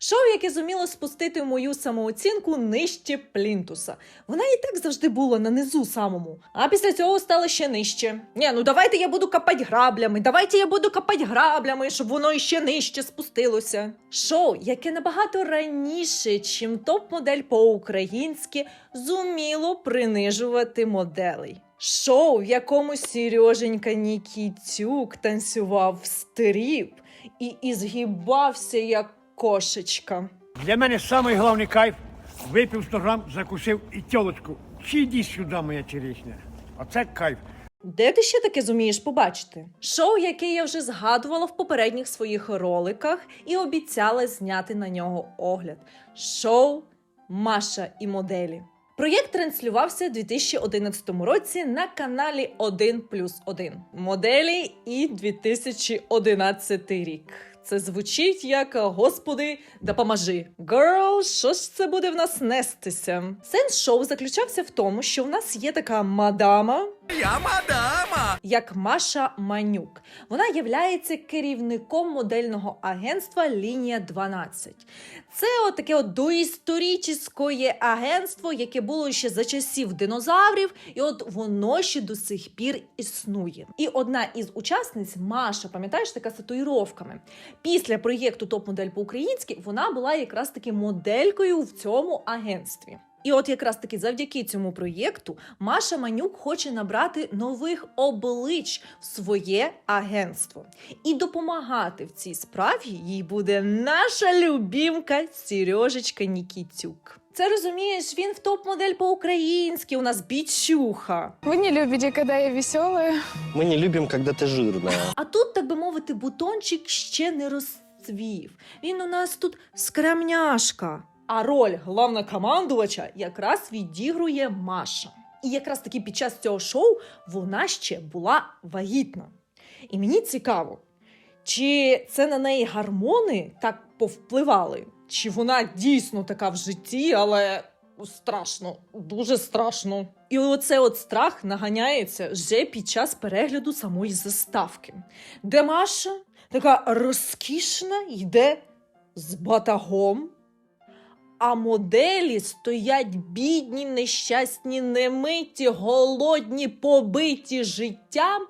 Шоу, яке зуміло спустити мою самооцінку нижче плінтуса. Вона і так завжди була на низу самому. А після цього стала ще нижче. Ні, ну давайте я буду копати граблями. Давайте я буду копати граблями, щоб воно іще нижче спустилося. Шоу, яке набагато раніше, чим топ-модель по-українськи, зуміло принижувати моделей. Шоу, в якому Сереженька Нікітюк танцював в стріп і ізгибався як кошечка. Для мене самий головний кайф випив 100 грам, закусив і тілочку. Чи йди сюди, моя черешня. Оце кайф. Де ти ще таке зумієш побачити? Шоу, яке я вже згадувала в попередніх своїх роликах і обіцяла зняти на нього огляд. Шоу Маша і моделі. Проєкт транслювався у 2011 році на каналі 1 плюс 1. Моделі і 2011 рік. Це звучить як Господи, допоможи. Girl, що ж це буде в нас нестися? Сенс шоу заключався в тому, що в нас є така мадама, Я мадама! як Маша Манюк. Вона являється керівником модельного агентства Лінія 12. Це от таке от доісторичне агентство, яке було ще за часів динозаврів, і от воно ще до сих пір існує. І одна із учасниць, Маша, пам'ятаєш, така з татуїровками. Після проєкту Топ-модель по-українськи вона була якраз таки моделькою в цьому агентстві. І от якраз таки завдяки цьому проєкту Маша Манюк хоче набрати нових облич в своє агентство. І допомагати в цій справі їй буде наша любімка Сережечка Нікітюк. Це розумієш, він в топ-модель по-українськи, у нас бічуха. Вы не любите, когда я веселая. Мы не любим, когда ты жирная. А тут, так би мовити, бутончик ще не розцвів. Він у нас тут скрамняшка. А роль головнокомандувача якраз відігрує Маша. І якраз таки під час цього шоу вона ще була вагітна. І мені цікаво, чи це на неї гормони так повпливали, чи вона дійсно така в житті, але страшно, дуже страшно. І оце от страх наганяється вже під час перегляду самої заставки, де Маша така розкішна йде з батагом, а моделі стоять бідні, нещасні, немиті, голодні, побиті життям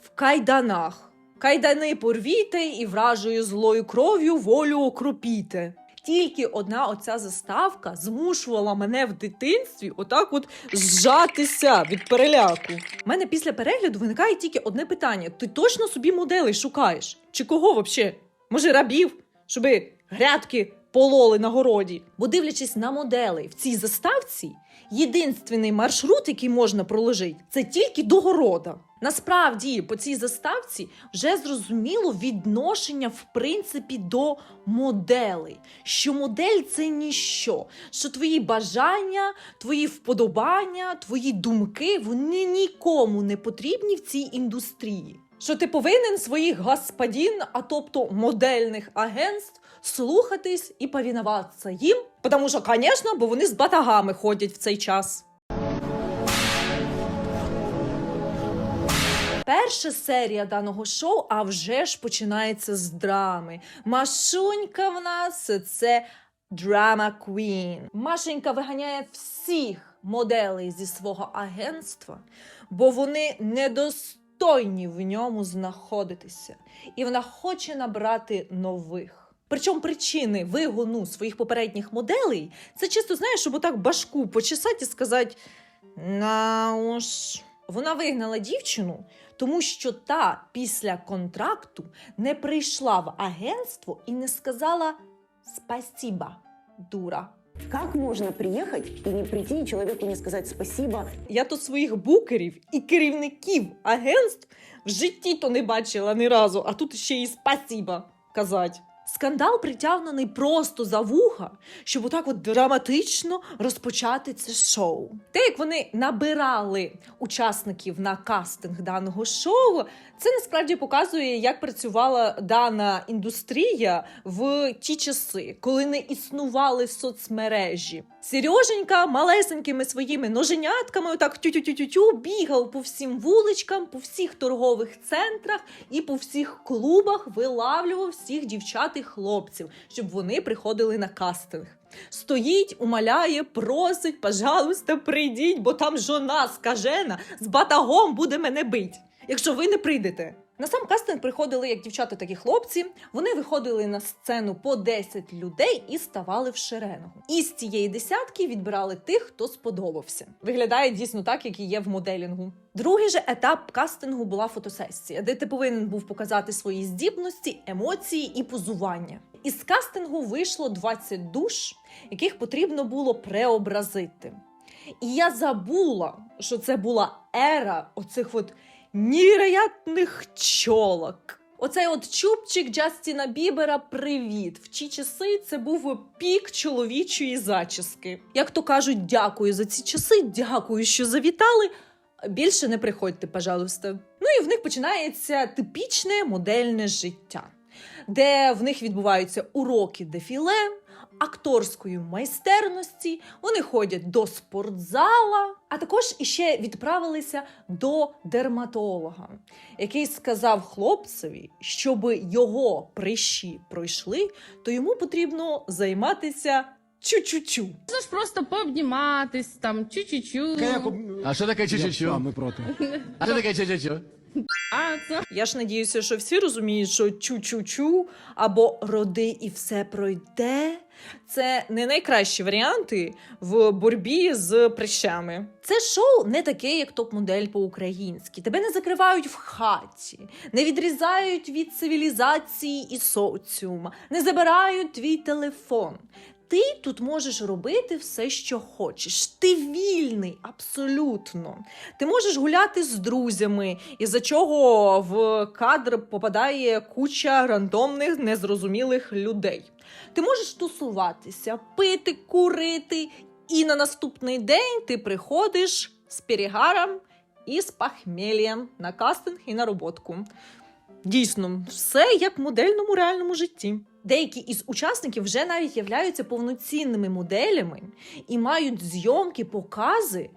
в кайданах. Кайдани порвіте і вражою злою кров'ю волю окропіте. Тільки одна оця заставка змушувала мене в дитинстві отак от зжатися від переляку. У мене після перегляду виникає тільки одне питання: ти точно собі моделей шукаєш? Чи кого взагалі? Може, рабів, щоби грядки пололи на городі? Бо дивлячись на моделей в цій заставці, єдинственний маршрут, який можна проложити, це тільки до города. Насправді, по цій заставці вже зрозуміло відношення в принципі до моделей. Що модель це ніщо, що твої бажання, твої вподобання, твої думки вони нікому не потрібні в цій індустрії. Що ти повинен своїх господін, а тобто модельних агентств, слухатись і повінуватися їм, тому що, звісно, бо вони з батагами ходять в цей час. Перша серія даного шоу, а вже ж починається з драми. Машунька в нас це драма квін. Машенька виганяє всіх моделей зі свого агентства, бо вони недостойні в ньому знаходитися, і вона хоче набрати нових. Причому причини вигону своїх попередніх моделей це чисто знаєш, щоб отак башку почесати і сказати: на уж. Вона вигнала дівчину, тому що та після контракту не прийшла в агентство і не сказала спасіба, дура. Как можно приехать и не прийти и человеку не сказать спасибо? Я то своїх букерів і керівників агентств в житті то не бачила ні разу, а тут ще й спасіба казать. Скандал притягнений просто за вуха, щоб отак от драматично розпочати це шоу. Те, як вони набирали учасників на кастинг даного шоу, це насправді показує, як працювала дана індустрія в ті часи, коли не існували соцмережі. Сереженька малесенькими своїми ноженятками, отак тю-тю-тю-тю бігав по всім вуличкам, по всіх торгових центрах і по всіх клубах вилавлював всіх дівчат і хлопців, щоб вони приходили на кастинг. Стоїть, умоляє, просить, пожалуйста, прийдіть, бо там жона скажена з батагом буде мене бить. Якщо ви не прийдете. На сам кастинг приходили як дівчата, так і хлопці. Вони виходили на сцену по 10 людей і ставали в шеренгу. І з цієї десятки відбирали тих, хто сподобався. Виглядає дійсно так, як і є в моделінгу. Другий же етап кастингу була фотосесія, де ти повинен був показати свої здібності, емоції і позування. Із кастингу вийшло 20 душ, яких потрібно було преобразити. І я забула, що це була ера оцих от невероятних чолок. Оцей от чубчик Джастіна Бібера привіт. В ті часи це був пік чоловічої зачіски. Як то кажуть, дякую за ці часи, дякую, що завітали. Більше не приходьте, пожалуйста. Ну і в них починається типічне модельне життя, де в них відбуваються уроки дефіле, акторської майстерності. Вони ходять до спортзала, а також іще відправилися до дерматолога, який сказав хлопцеві, щоб його прищі пройшли, то йому потрібно займатися чу-чу-чу. Можна ж просто пообніматись, там, чу-чу-чу. А що таке чу-чу-чу? Ми проти. А що таке чу-чу-чу? А, це Я ж надіюся, що всі розуміють, що чу-чу-чу або роди і все пройде. Це не найкращі варіанти в боротьбі з прищами. Це шоу не таке, як топ-модель по-українськи. Тебе не закривають в хаті, не відрізають від цивілізації і соціума, не забирають твій телефон. Ти тут можеш робити все, що хочеш. Ти вільний, абсолютно. Ти можеш гуляти з друзями, із-за чого в кадр попадає куча рандомних незрозумілих людей. Ти можеш тусуватися, пити, курити, і на наступний день ти приходиш з перегаром і з похміллям на кастинг і на роботку. Дійсно, все як в модельному реальному житті. Деякі із учасників вже навіть являються повноцінними моделями і мають зйомки, покази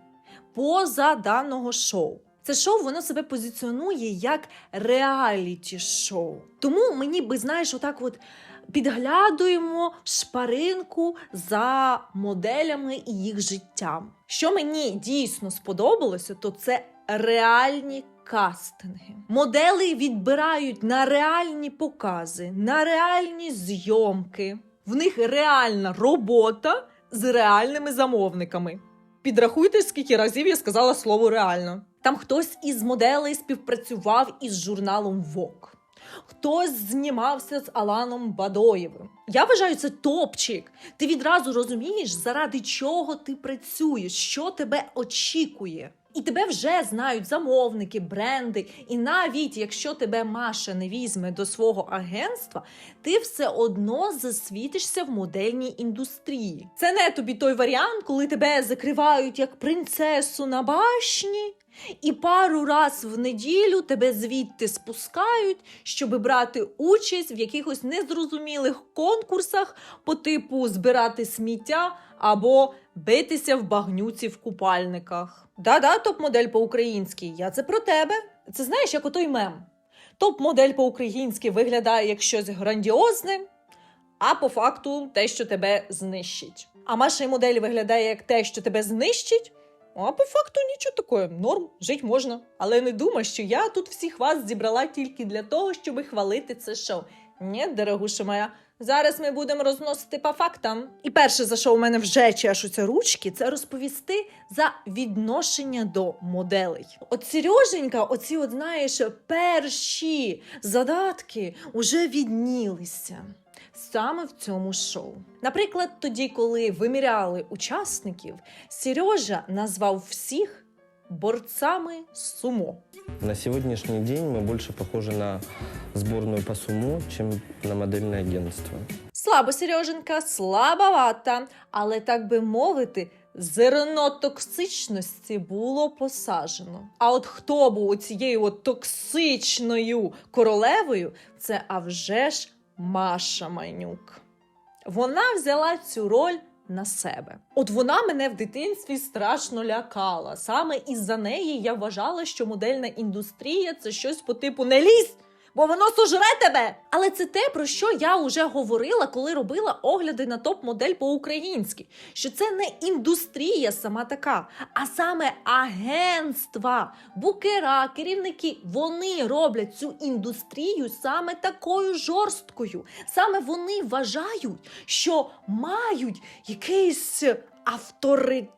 поза даного шоу. Це шоу воно себе позиціонує як реаліті шоу. Тому мені би знаєш, отак от підглядуємо шпаринку за моделями і їх життям. Що мені дійсно сподобалося, то це реальні кастинги. Модели відбирають на реальні покази, на реальні зйомки. В них реальна робота з реальними замовниками. Підрахуйте, скільки разів я сказала слово реально. Там хтось із моделей співпрацював із журналом Vogue. Хтось знімався з Аланом Бадоєвим. Я вважаю, це топчик. Ти відразу розумієш, заради чого ти працюєш, що тебе очікує. І тебе вже знають замовники, бренди. І навіть якщо тебе Маша не візьме до свого агентства, ти все одно засвітишся в модельній індустрії. Це не тобі той варіант, коли тебе закривають як принцесу на башні. І пару раз в неділю тебе звідти спускають, щоб брати участь в якихось незрозумілих конкурсах по типу збирати сміття або битися в багнюці в купальниках. Да-да, топ-модель по-українськи. Я це про тебе. Це знаєш, як отой мем. Топ-модель по-українськи виглядає як щось грандіозне, а по факту те, що тебе знищить. А Маша модель виглядає як те, що тебе знищить. А по факту нічого такое, норм, жить можна. Але не думай, що я тут всіх вас зібрала тільки для того, щоб хвалити це шоу. Ні, дорогуша моя, зараз ми будемо розносити по фактам. І перше, за що у мене вже чешуться ручки, це розповісти за відношення до моделей. От Сереженька, оці, от знаєш, перші задатки уже віднілися саме в цьому шоу. Наприклад, тоді, коли виміряли учасників, Сережа назвав всіх борцами сумо. На сегодняшний день мы больше похожи на сборную по суму, чем на модельное агентство. Слабо, Сереженька, слабовата, але так би мовити. Зерно токсичності було посаджено. А от хто був цією от токсичною королевою, це а вже ж Маша Майнюк. Вона взяла цю роль на себе. От вона мене в дитинстві страшно лякала. Саме із-за неї я вважала, що модельна індустрія це щось по типу не лізь, бо воно сожре тебе. Але це те, про що я вже говорила, коли робила огляди на топ-модель по-українськи. Що це не індустрія сама така, а саме агентства, букера, керівники. Вони роблять цю індустрію саме такою жорсткою. Саме вони вважають, що мають якийсь авторитет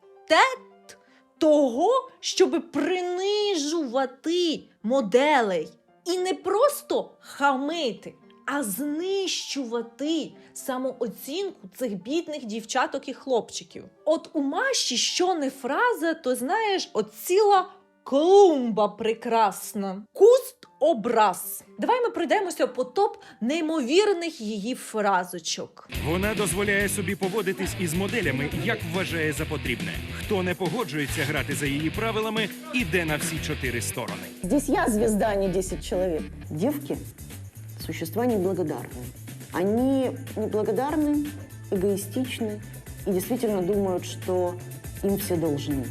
того, щоб принижувати моделей. І не просто хамити, а знищувати самооцінку цих бідних дівчаток і хлопчиків. От у Маші, що не фраза, то знаєш, от ціла клумба прекрасна. Куст образ. Давай ми пройдемося по топ неймовірних її фразочок. Вона дозволяє собі поводитись із моделями, як вважає за потрібне. Хто не погоджується грати за її правилами, іде на всі чотири сторони. Здесь я звезда, а не 10 человек. Девки – существа неблагодарные. Они неблагодарны, эгоистичны и действительно думают, что им все должны.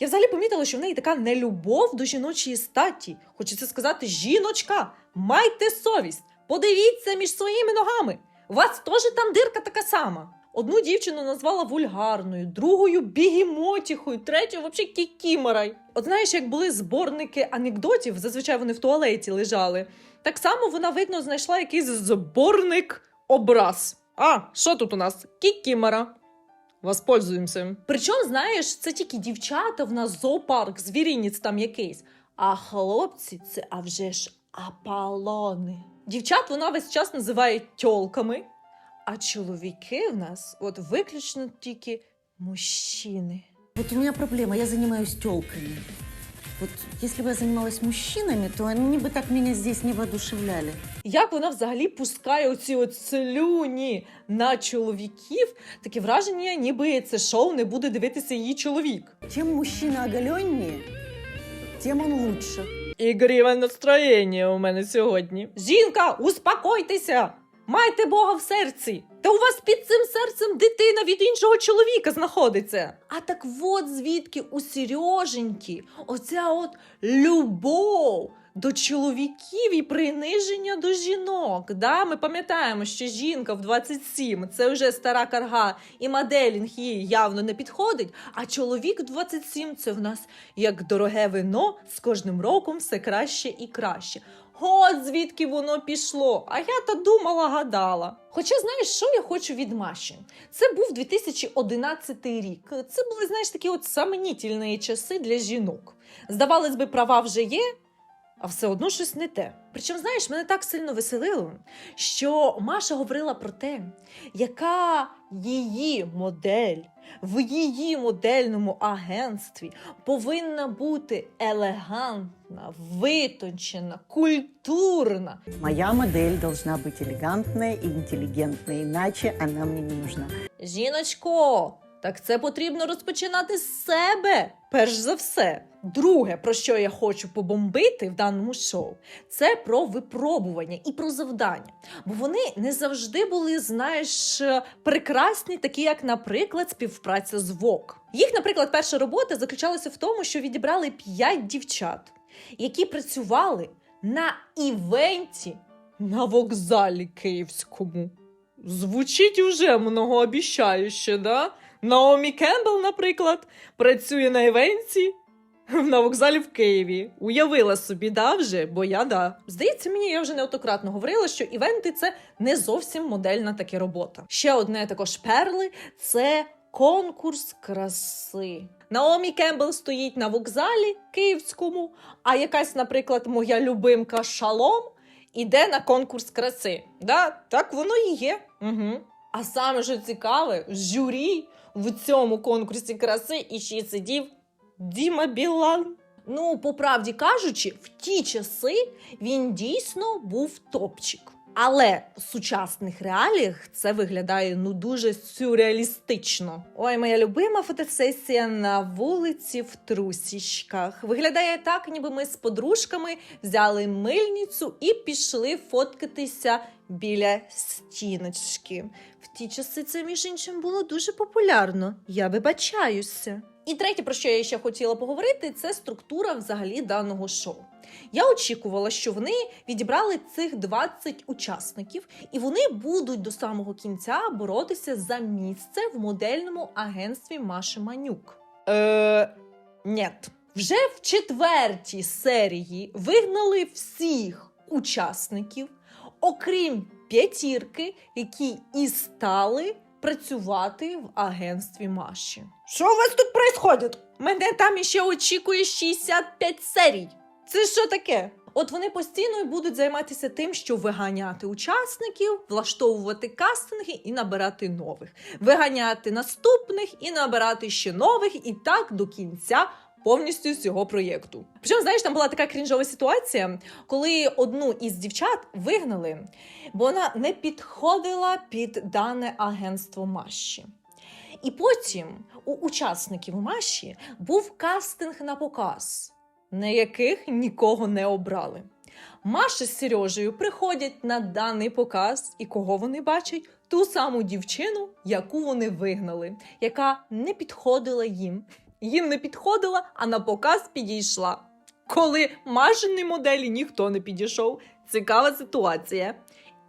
Я взагалі помітила, що в неї така нелюбов до жіночої статі. Хочеться сказати, жіночка, майте совість, подивіться між своїми ногами. У вас теж там дирка така сама. Одну дівчину назвала вульгарною, другою бігімотіхою, третю взагалі кікіморой. От знаєш, як були зборники анекдотів, зазвичай вони в туалеті лежали. Так само вона, видно, знайшла якийсь зборник образ. А, що тут у нас? Кікімора. Воспользуємося. Причому, знаєш, це тільки дівчата в нас зоопарк, звірінець там якийсь. А хлопці це а вже ж аполони. Дівчат вона весь час називає тьолками, а чоловіки в нас от виключно тільки мужчини. Вот у меня проблема, я занимаюсь телками. Вот если бы я занималась мужчинами, то они бы так меня здесь не воодушевляли. Як вона взагалі пускає оці от слюні на чоловіків, таке враження, ніби це шоу не буде дивитися її чоловік. Чем мужчина оголеннее, тем он лучше. Ігоріве настроєння у мене сьогодні. Жінка, успокойтеся! Майте Бога в серці! Та у вас під цим серцем дитина від іншого чоловіка знаходиться. А так от звідки у Сереженьки оця от любов до чоловіків і приниження до жінок. Да? Ми пам'ятаємо, що жінка в 27 це вже стара карга, і моделінг їй явно не підходить. А чоловік в 27 це в нас як дороге вино з кожним роком все краще і краще. От звідки воно пішло. А я то думала, гадала. Хоча знаєш, що я хочу від Маші? Це був 2011 рік. Це були, знаєш, такі от самонітельні часи для жінок. Здавалось би, права вже є, а все одно щось не те. Причому, знаєш, мене так сильно веселило, що Маша говорила про те, яка її модель в її модельному агентстві повинна бути елегантна, витончена, культурна. Моя модель должна бути елегантна і інтелігентна, іначе вона мені не нужна. Жіночко, так це потрібно розпочинати з себе, перш за все. Друге, про що я хочу побомбити в даному шоу, це про випробування і про завдання. Бо вони не завжди були, знаєш, прекрасні, такі як, наприклад, співпраця з ВОК. Їх, наприклад, перша робота заключалася в тому, що відібрали п'ять дівчат, які працювали на івенті на вокзалі київському. Звучить уже многообіщающе, да? Наомі Кембл, наприклад, працює на івенті на вокзалі в Києві. Уявила собі, да, вже, бо я да. Здається, мені я вже неоднократно говорила, що івенти це не зовсім модельна таки робота. Ще одне також перли це конкурс краси. Наомі Кембл стоїть на вокзалі київському, а якась, наприклад, моя любимка Шалом іде на конкурс краси. Да, так воно і є. Угу. А саме що цікаве, журі в цьому конкурсі краси і ще й сидів Діма Білан. Ну, по правді кажучи, в ті часи він дійсно був топчик. Але в сучасних реаліях це виглядає ну дуже сюрреалістично. Ой, моя любима фотосесія на вулиці в трусічках. Виглядає так, ніби ми з подружками взяли мильницю і пішли фоткатися біля стіночки. В ті часи це, між іншим, було дуже популярно. Я вибачаюся. І третє, про що я ще хотіла поговорити, це структура взагалі даного шоу. Я очікувала, що вони відібрали цих 20 учасників, і вони будуть до самого кінця боротися за місце в модельному агентстві Маші Манюк. Е, нет. Вже в четвертій серії вигнали всіх учасників, окрім п'ятірки, які і стали працювати в агентстві Маші. Що у вас тут происходит? Мене там іще очікує 65 серій. Це що таке? От вони постійно будуть займатися тим, що виганяти учасників, влаштовувати кастинги і набирати нових, виганяти наступних і набирати ще нових, і так до кінця повністю цього проєкту. Причому, знаєш, там була така крінжова ситуація, коли одну із дівчат вигнали, бо вона не підходила під дане агентство Маші. І потім у учасників Маші був кастинг на показ, на яких нікого не обрали. Маша з Сережею приходять на даний показ, і кого вони бачать? Ту саму дівчину, яку вони вигнали, яка не підходила їм. Їм не підходила, а на показ підійшла. Коли Машині моделі ніхто не підійшов. Цікава ситуація.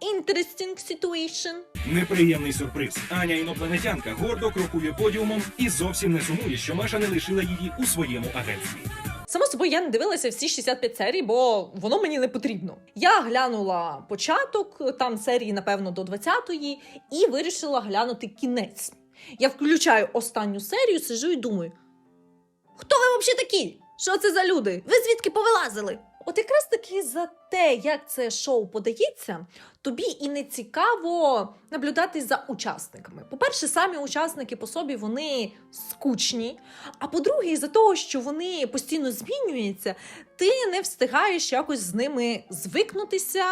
Interesting situation. Неприємний сюрприз. Аня інопланетянка гордо крокує подіумом і зовсім не сумує, що Маша не лишила її у своєму агентстві. Само собою, я не дивилася всі 65 серій, бо воно мені не потрібно. Я глянула початок, там серії, напевно, до 20-ї, і вирішила глянути кінець. Я включаю останню серію, сижу і думаю: хто ви взагалі такі? Що це за люди? Ви звідки повилазили? От якраз таки за те, як це шоу подається, тобі і не цікаво наблюдати за учасниками. По-перше, самі учасники по собі вони скучні. А по-друге, із-за того, що вони постійно змінюються, ти не встигаєш якось з ними звикнутися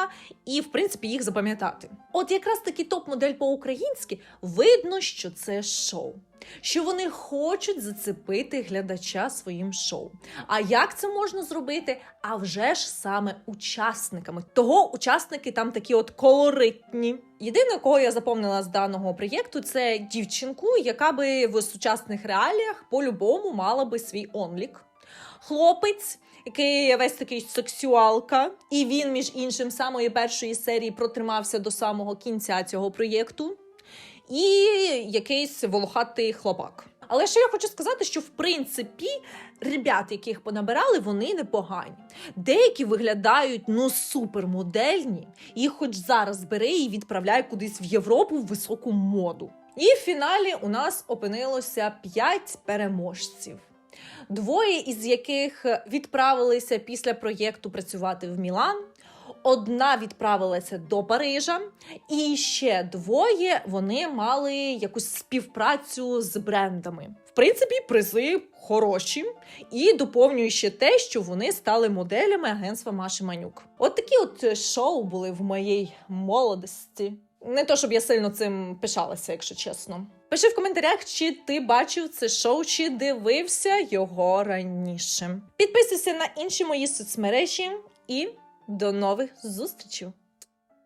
і, в принципі, їх запам'ятати. От якраз таки топ-модель по-українськи видно, що це шоу. Що вони хочуть зацепити глядача своїм шоу. А як це можна зробити? А вже ж саме учасниками. Того учасники там такі от колоритні. Єдине, кого я запомнила з даного проєкту, це дівчинку, яка би в сучасних реаліях по-любому мала би свій онлік. Хлопець, який весь такий сексуалка, і він, між іншим, самої першої серії протримався до самого кінця цього проєкту. І якийсь волохатий хлопак. Але що я хочу сказати, що в принципі ребят, яких понабирали, вони непогані. Деякі виглядають ну супермодельні, їх хоч зараз бери і відправляй кудись в Європу в високу моду. І в фіналі у нас опинилося 5 переможців. Двоє із яких відправилися після проєкту працювати в Мілан. Одна відправилася до Парижа, і ще двоє вони мали якусь співпрацю з брендами. В принципі, призи хороші, і доповнюю ще те, що вони стали моделями агентства Маші Манюк. От такі от шоу були в моїй молодості. Не то, щоб я сильно цим пишалася, якщо чесно. Пиши в коментарях, чи ти бачив це шоу, чи дивився його раніше. Підписуйся на інші мої соцмережі і до нових зустрічей!